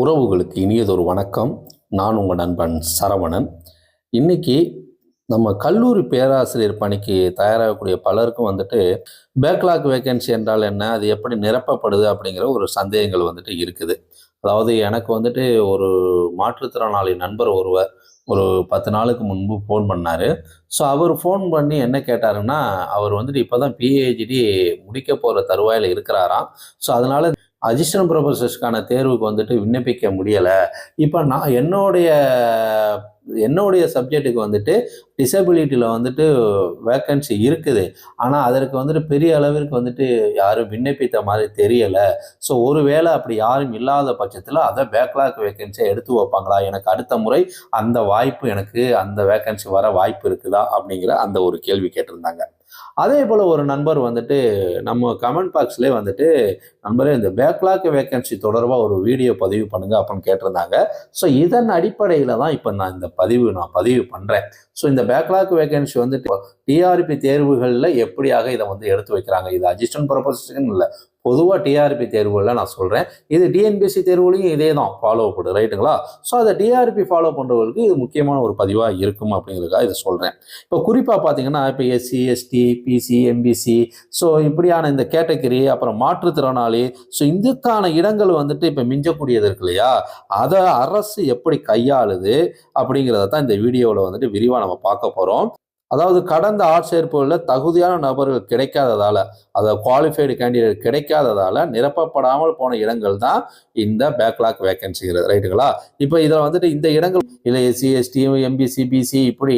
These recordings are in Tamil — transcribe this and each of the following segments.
உறவுகளுக்கு இனியதொரு வணக்கம். நான் உங்கள் நண்பன் சரவணன். இன்னைக்கு நம்ம கல்லூரி பேராசிரியர் பணிக்கு தயாராகக்கூடிய பலருக்கும் வந்துட்டு பேக்லாக் வேகன்சி என்றால் என்ன அது எப்படி நிரப்பப்படுது அப்படிங்கிற ஒரு சந்தேகங்கள் வந்துட்டு இருக்குது. அதாவது எனக்கு வந்துட்டு ஒரு மாற்றுத்திறனாளி நண்பர் ஒருவர் ஒரு பத்து நாளுக்கு முன்பு ஃபோன் பண்ணார். ஸோ அவர் ஃபோன் பண்ணி என்ன கேட்டாருன்னா அவர் வந்துட்டு இப்போ தான் பிஹெச்டி முடிக்க போகிற தருவாயில் இருக்கிறாராம். ஸோ அதனால் அசிஸ்டன்ட் ப்ரொஃபஸர்ஸ்க்கான தேர்வுக்கு வந்துட்டு விண்ணப்பிக்க முடியலை. இப்போ நான் என்னுடைய என்னுடைய சப்ஜெக்ட்டுக்கு வந்துட்டு டிசபிலிட்டியில் வந்துட்டு வேக்கன்சி இருக்குது. ஆனால் அதற்கு வந்துட்டு பெரிய அளவிற்கு வந்துட்டு யாரும் விண்ணப்பித்த மாதிரி தெரியலை. ஸோ ஒருவேளை அப்படி யாரும் இல்லாத பட்சத்தில் அதை பேக்லாக் வேக்கன்சியை எடுத்து வைப்பாங்களா? எனக்கு அடுத்த முறை அந்த வாய்ப்பு எனக்கு அந்த வேக்கன்சி வர வாய்ப்பு இருக்குதா? அப்படிங்கிற அந்த ஒரு கேள்வி கேட்டிருந்தாங்க. அதே போல் ஒரு நண்பர் வந்துட்டு நம்ம கமெண்ட் பாக்ஸ்லேயே வந்துட்டு நண்பரே இந்த பேக்லாக் வேக்கன்சி தொடர்பாக ஒரு வீடியோ பதிவு பண்ணுங்க அப்படின்னு கேட்டிருந்தாங்க. ஸோ இதன் அடிப்படையில் தான் இப்போ நான் இந்த பதிவு நான் பதிவு பண்ணுறேன் ஸோ இந்த பேக்லாக் வேக்கன்சி வந்துட்டு டிஆர்பி தேர்வுகளில் எப்படியாக இதை வந்து எடுத்து வைக்கிறாங்க? இது அசிஸ்டன்ட் ப்ரொபோசன் இல்லை. பொதுவாக டிஆர்பி தேர்வுகளில் நான் சொல்கிறேன் இது டிஎன்பிஎஸ்சி தேர்வுலையும் இதே தான் ஃபாலோ பண்ணுது ரைட்டுங்களா ஸோ அதை டிஆர்பி ஃபாலோ பண்ணுறவங்களுக்கு இது முக்கியமான ஒரு பதிவாக இருக்கும் அப்படிங்கிறதுக்காக இதை சொல்கிறேன் இப்போ குறிப்பாக பார்த்தீங்கன்னா இப்போ SC ST BC MBC so இப்படியான இந்த கேட்டகரி அப்புறம் மாற்றுத்திறனாளி ஸோ இதுக்கான இடங்கள் வந்துட்டு இப்போ மிஞ்சக்கூடியது இருக்கு இல்லையா? அதை அரசு எப்படி கையாளுது அப்படிங்கிறத தான் இந்த வீடியோவில் வந்துட்டு விரிவாக நம்ம பார்க்க போகிறோம் அதாவது கடந்த ஆட்சேர்ப்புகளில் தகுதியான நபர்கள் கிடைக்காததால அதாவது குவாலிஃபைடு கேண்டிடேட் கிடைக்காததால நிரப்பப்படாமல் போன இடங்கள் தான் இந்த பேக்லாக் வேகன்சிங்கிறது ரைட்டுங்களா இப்போ இதில் வந்துட்டு இந்த இடங்கள் இல்லை எஸ்சி எஸ்டி எம்பிசி பிசி இப்படி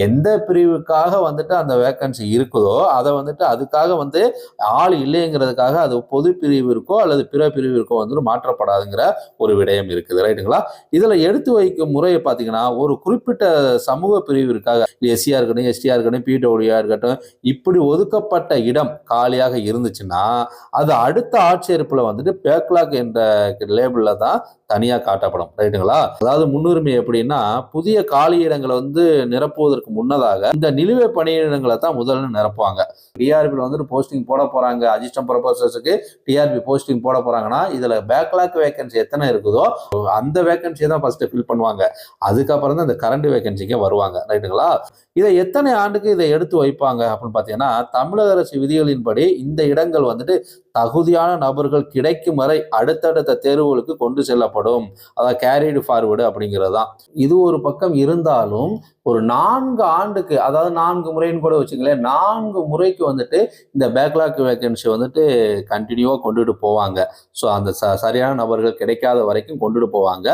எந்த பிரிவுக்காக வந்துட்டு அந்த வேக்கன்சி இருக்குதோ அதை வந்துட்டு அதுக்காக வந்து ஆள் இல்லைங்கிறதுக்காக அது பொது பிரிவிற்கோ அல்லது பிற பிரிவிற்கோ வந்துட்டு மாற்றப்படாதுங்கிற ஒரு விடயம் இருக்குது. ரைட்டுங்களா இதில் எடுத்து வைக்கும் முறையை பார்த்தீங்கன்னா ஒரு குறிப்பிட்ட சமூக பிரிவிற்காக எஸ்சியாக இருக்கட்டும் எஸ்டியாக இருக்கட்டும் பிடபிள்யூஆ இருக்கட்டும் இப்படி ஒதுக்கப்பட்ட இடம் காலியாக இருந்துச்சுன்னா அது அடுத்த ஆட்சேர்ப்பில் வந்துட்டு பேக்லாக் என்ற லேபிளில் தான் தனியாக காட்டப்படும். ரைட்டுங்களா? அதாவது முன்னுரிமை எப்படின்னா புதிய காலி இடங்களை வந்து நிரப்புவதற்கு முன்னதாக இந்த நிலுவை பணியிடங்களை தான் முதல்ல நிரப்புவாங்க. டிஆர்பியில் வந்துட்டு போஸ்டிங் போட போகிறாங்க அசிஸ்டன்ட் ப்ரொபோசர்ஸுக்கு டிஆர்பி போஸ்டிங் போட போகிறாங்கன்னா இதில் பேக்லாக் வேகன்சி எத்தனை இருக்குதோ அந்த வேகன்சியை தான் ஃபஸ்ட்டு ஃபில் பண்ணுவாங்க. அதுக்கப்புறம் தான் இந்த கரண்ட் வேகன்சிக்கே வருவாங்க. ரைட்டுங்களா? இதை எத்தனை ஆண்டுக்கு இதை எடுத்து வைப்பாங்க அப்படின்னு பார்த்தீங்கன்னா தமிழக அரசு விதிகளின்படி இந்த இடங்கள் வந்துட்டு தகுதியான நபர்கள் கிடைக்கும் வரை அடுத்தடுத்த தேர்வுகளுக்கு கொண்டு செல்லப்படும். அதாவது கேரிடு ஃபார்வர்டு அப்படிங்கிறது தான். இது ஒரு பக்கம் இருந்தாலும் ஒரு நான்கு ஆண்டுக்கு அதாவது நான்கு முறைன்னு கூட வச்சுங்களேன் நான்கு முறைக்கு வந்துட்டு இந்த பேக்லாக் வேகன்சி வந்துட்டு கண்டினியூவாக கொண்டுட்டு போவாங்க. ஸோ அந்த ச சரியான நபர்கள் கிடைக்காத வரைக்கும் கொண்டுட்டு போவாங்க.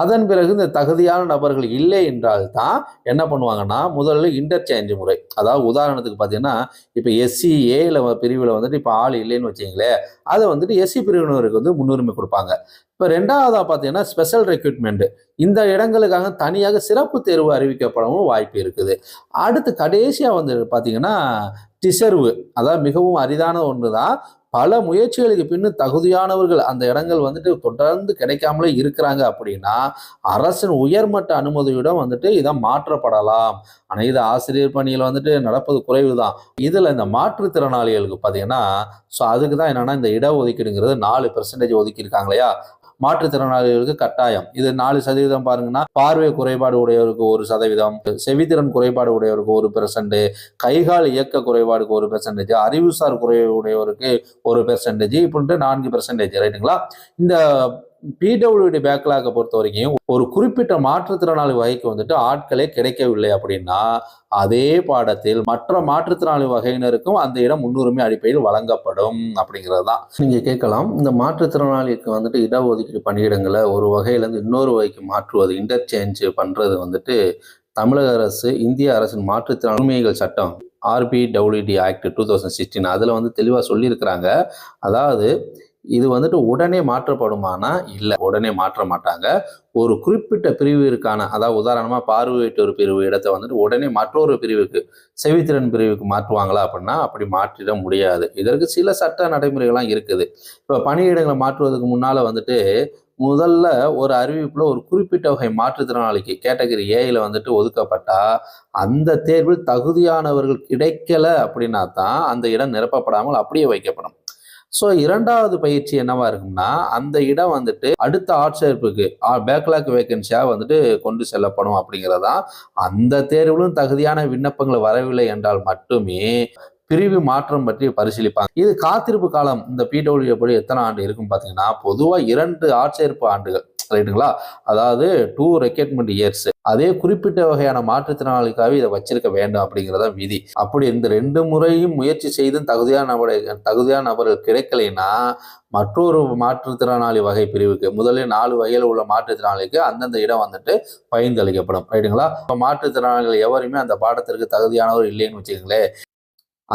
அதன் பிறகு இந்த தகுதியான நபர்கள் இல்லை என்றால் தான் என்ன பண்ணுவாங்கன்னா முதல்ல இன்டர்சேஞ்ச் முறை. அதாவது உதாரணத்துக்கு பார்த்தீங்கன்னா இப்போ எஸ்சி ஏல பிரிவில் வந்துட்டு இப்போ ஆள் இல்லைன்னு வச்சிங்களேன் அதை வந்துட்டு எஸ்சி பிரிவினருக்கு வந்து முன்னுரிமை கொடுப்பாங்க. இப்போ ரெண்டாவதாக பார்த்தீங்கன்னா ஸ்பெஷல் ரெக்ரூட்மெண்ட்டு இந்த இடங்களுக்காக தனியாக சிறப்பு தேர்வு அறிவிக்கப்படவும் வாய்ப்பு இருக்குது. அடுத்து கடைசியாக வந்து பார்த்தீங்கன்னா டிசர்வு. அதாவது மிகவும் அரிதான ஒன்று தான் பல முயற்சிகளுக்கு பின்னு தகுதியானவர்கள் அந்த இடங்கள் வந்துட்டு தொடர்ந்து கிடைக்காமலே இருக்கிறாங்க அப்படின்னா அரசின் உயர்மட்ட அனுமதியுடன் வந்துட்டு இதை மாற்றப்படலாம். ஆனால் இது ஆசிரியர் பணியில் வந்துட்டு நடப்பது குறைவு தான் இதில் இந்த மாற்றுத்திறனாளிகளுக்கு பார்த்தீங்கன்னா ஸோ அதுக்கு தான் என்னென்னா இந்த இடஒதுக்கீடுங்கிறது நாலு பெர்சன்டேஜ் ஒதுக்கியிருக்காங்க இல்லையா? மாற்றுத்திறனாளிகளுக்கு கட்டாயம். இது நாலு சதவீதம் பாருங்கன்னா பார்வை குறைபாடு உடையவருக்கு ஒரு சதவீதம் செவித்திறன் குறைபாடு உடையவருக்கு ஒரு பெர்சன்ட் கைகால் இயக்க குறைபாடுக்கு ஒரு பெர்சன்டேஜ் அறிவுசார் குறைவு உடையவருக்கு ஒரு பெர்சன்டேஜ் இப்படின்ட்டு நான்கு பெர்சன்டேஜ் ரைட்டுங்களா இந்த பிடபிள்யூடி பேக்லாக பொறுத்த வரைக்கும் ஒரு குறிப்பிட்ட மாற்றுத்திறனாளி வகைக்கு வந்துட்டு ஆட்களே கிடைக்கவில்லை அப்படின்னா அதே பாடத்தில் மற்ற மாற்றுத்திறனாளி வகையினருக்கும் அந்த இடம் முன்னுரிமை அடிப்படையில் வழங்கப்படும் அப்படிங்கிறது தான் நீங்கள் கேட்கலாம் இந்த மாற்றுத்திறனாளிக்கு வந்துட்டு இடஒதுக்கீடு பணியிடங்களை ஒரு வகையிலேருந்து இன்னொரு வகைக்கு மாற்றுவது இன்டர்சேஞ்ச் பண்ணுறது வந்துட்டு தமிழக அரசு இந்திய அரசின் மாற்றுத்திறன் உரிமைகள் சட்டம் RPWD act two thousand sixteen அதில் வந்து தெளிவாக சொல்லியிருக்கிறாங்க. அதாவது இது வந்துட்டு உடனே மாற்றப்படுமானா இல்லை. உடனே மாற்ற மாட்டாங்க. ஒரு குறிப்பிட்ட பிரிவிற்கான அதாவது உதாரணமாக பார்வையற்றோர் பிரிவு இடத்தை வந்துட்டு உடனே மற்றொரு பிரிவுக்கு செவித்திறன் பிரிவுக்கு மாற்றுவாங்களா அப்படின்னா அப்படி மாற்றிட முடியாது. இதற்கு சில சட்ட நடைமுறைகள்லாம் இருக்குது. இப்போ பணியிடங்களை மாற்றுவதற்கு முன்னால் வந்துட்டு முதல்ல ஒரு அறிவிப்பில் ஒரு குறிப்பிட்ட வகை மாற்றுத்திறனாளிக்கு கேட்டகரி ஏயில் வந்துட்டு ஒதுக்கப்பட்டால் அந்த தேர்வில் தகுதியானவர்கள் கிடைக்கல அப்படின்னா தான் அந்த இடம் நிரப்பப்படாமல் அப்படியே வைக்கப்படும். ஸோ இரண்டாவது பயிற்சி என்னவா இருக்கும்னா அந்த இடம் வந்துட்டு அடுத்த ஆட்சேர்ப்புக்கு பேக்லாக் வேகன்சியாக வந்துட்டு கொண்டு செல்லப்படும் அப்படிங்கிறதா அந்த தேர்விலும் தகுதியான விண்ணப்பங்கள் வரவில்லை என்றால் மட்டுமே பிரிவு மாற்றம் பற்றி பரிசீலிப்பாங்க. இது காத்திருப்பு காலம் இந்த பிடபிள்யூ படி எத்தனை ஆண்டு இருக்கும் பார்த்தீங்கன்னா பொதுவாக இரண்டு ஆட்சேர்ப்பு ஆண்டுகள். ரைட்டுங்களா அதாவது டூ ரெக்ரூட்மெண்ட் இயர்ஸ் அதே குறிப்பிட்ட வகையான மாற்றுத்திறனாளிக்காக இதை வச்சிருக்க வேண்டும் அப்படிங்கிறத விதி. அப்படி இந்த ரெண்டு முறையும் முயற்சி செய்தும் தகுதியான நபரை தகுதியான நபர்கள் கிடைக்கலைன்னா மற்றொரு மாற்றுத்திறனாளி வகை பிரிவுக்கு முதலில் நாலு வகையில் உள்ள மாற்றுத்திறனாளிக்கு அந்தந்த இடம் வந்துட்டு பயிர்ந்தளிக்கப்படும் ரைட்டுங்களா? இப்போ மாற்றுத்திறனாளிகள் எவருமே அந்த பாடத்திற்கு தகுதியானவர் இல்லைன்னு வச்சுக்கங்களேன்.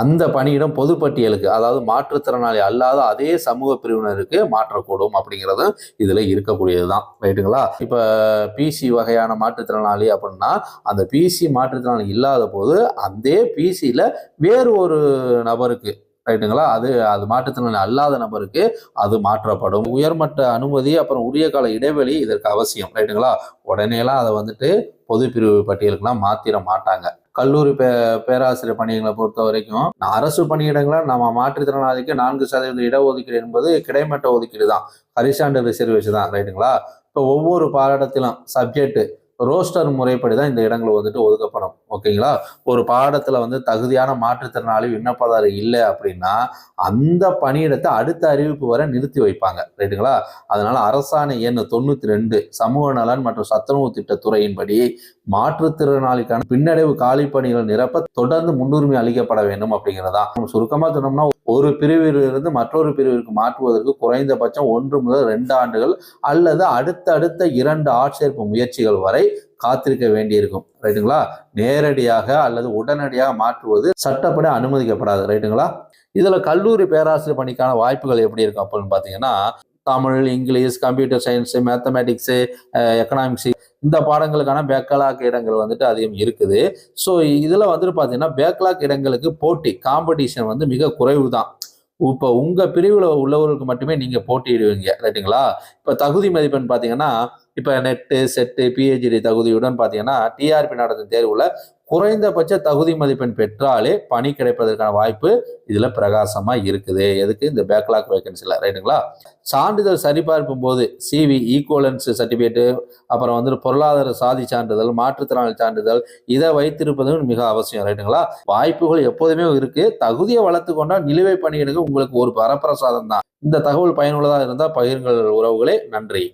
அந்த பணியிடம் பொதுப்பட்டியலுக்கு அதாவது மாற்றுத்திறனாளி அல்லாத அதே சமூக பிரிவினருக்கு மாற்றக்கூடும் அப்படிங்கிறதும் இதில் இருக்கக்கூடியது தான் ரைட்டுங்களா? இப்போ பிசி வகையான மாற்றுத்திறனாளி அப்படின்னா அந்த பிசி மாற்றுத்திறனாளி இல்லாத போது அந்த பிசியில் வேறு ஒரு நபருக்கு ரைட்டுங்களா? அது அது மாற்றுத்திறனாளி அல்லாத நபருக்கு அது மாற்றப்படும். உயர்மட்ட அனுமதி அப்புறம் உரிய கால இடைவெளி இதற்கு அவசியம் ரைட்டுங்களா? உடனேலாம் அதை வந்துட்டு பொது பிரிவு பட்டியலுக்குலாம் மாத்திர மாட்டாங்க. கல்லூரி பே பேராசிரியர் பணிகளை பொறுத்த வரைக்கும் அரசு பணியிடங்களை நம்ம மாற்றுத்திறனாளிக்கு நான்கு சதவீத இடஒதுக்கீடு என்பது கிடைமட்ட ஒதுக்கீடு தான். ஹரிசாண்டு ரிசர்வேஷன் தான் ரைட்டுங்களா இப்போ ஒவ்வொரு பாடத்திலும் சப்ஜெக்ட் ரோஸ்டர் முறைப்படி தான் இந்த இடங்கள் வந்துட்டு ஒதுக்கப்படும். ஓகேங்களா? ஒரு பாடத்தில் வந்து தகுதியான மாற்றுத்திறனாளி விண்ணப்பதாரர் இல்லை அப்படின்னா அந்த பணியிடத்தை அடுத்த அறிவிப்பு வரை நிறுத்தி வைப்பாங்க. ரைட்டுங்களா? அதனால அரசாணை எண் தொண்ணூற்றி ரெண்டு சமூக நலன் மற்றும் சத்துணவு திட்டத்துறையின்படி மாற்றுத்திறனாளிக்கான பின்னடைவு காலி பணிகள் நிரப்ப தொடர்ந்து முன்னுரிமை அளிக்கப்பட வேண்டும் அப்படிங்கிறதா. சுருக்கமாக சொன்னோம்னா ஒரு பிரிவிலிருந்து மற்றொரு பிரிவிற்கு மாற்றுவதற்கு குறைந்தபட்சம் ஒன்று முதல் ரெண்டு ஆண்டுகள் அல்லது அடுத்தடுத்த இரண்டு ஆட்சேர்ப்பு முயற்சிகள் வரை காத்திருக்க வேண்டியிருக்கும். ரைட்டுங்களா? நேரடியாக அல்லது உடனடியாக மாற்றுவது சட்டப்படி அனுமதிக்கப்படாது. ரைட்டுங்களா? இதுல கல்லூரி பேராசிரியர் பணிக்கான வாய்ப்புகள் எப்படி இருக்கும் அப்படின்னு பாத்தீங்கன்னா Tamil English computer science mathematics economics இந்த பாடங்களுக்கான பேக்கலாக் இடங்கள் வந்துட்டு அதிகம் இருக்குது. ஸோ இதில் வந்துட்டு பார்த்தீங்கன்னா பேக்லாக் இடங்களுக்கு போட்டி காம்படிஷன் வந்து மிக குறைவு தான் இப்போ உங்கள் பிரிவில் உள்ளவர்களுக்கு மட்டுமே நீங்கள் போட்டியிடுவீங்க ரைட்டுங்களா? இப்போ தகுதி மதிப்பெண் பார்த்தீங்கன்னா இப்போ நெட்டு செட்டு பிஹெச்டி தகுதியுடன் பார்த்தீங்கன்னா டிஆர்பி நடத்தும் தேர்வில் குறைந்தபட்ச தகுதி மதிப்பெண் பெற்றாலே பணி கிடைப்பதற்கான வாய்ப்பு இதில் பிரகாசமாக இருக்குது. எதுக்கு? இந்த பேக்லாக் வேகன்சியில் ரைட்டுங்களா சான்றிதழ் சரிபார்க்கும் போது சிவி ஈக்குவலன்ஸ் சர்டிஃபிகேட்டு அப்புறம் வந்துட்டு பொருளாதார சாதி சான்றிதழ் மாற்றுத்திறனாளி சான்றிதழ் இதை வைத்திருப்பதும் மிக அவசியம். ரைட்டுங்களா வாய்ப்புகள் எப்போதுமே இருக்கு. தகுதியை வளர்த்து கொண்டால் நிலுவை பணிகளுக்கு உங்களுக்கு ஒரு வரப்பிரசாதம் தான். இந்த தகவல் பயனுள்ளதாக இருந்தால் பகிருங்கள் உறவுகளே. நன்றி.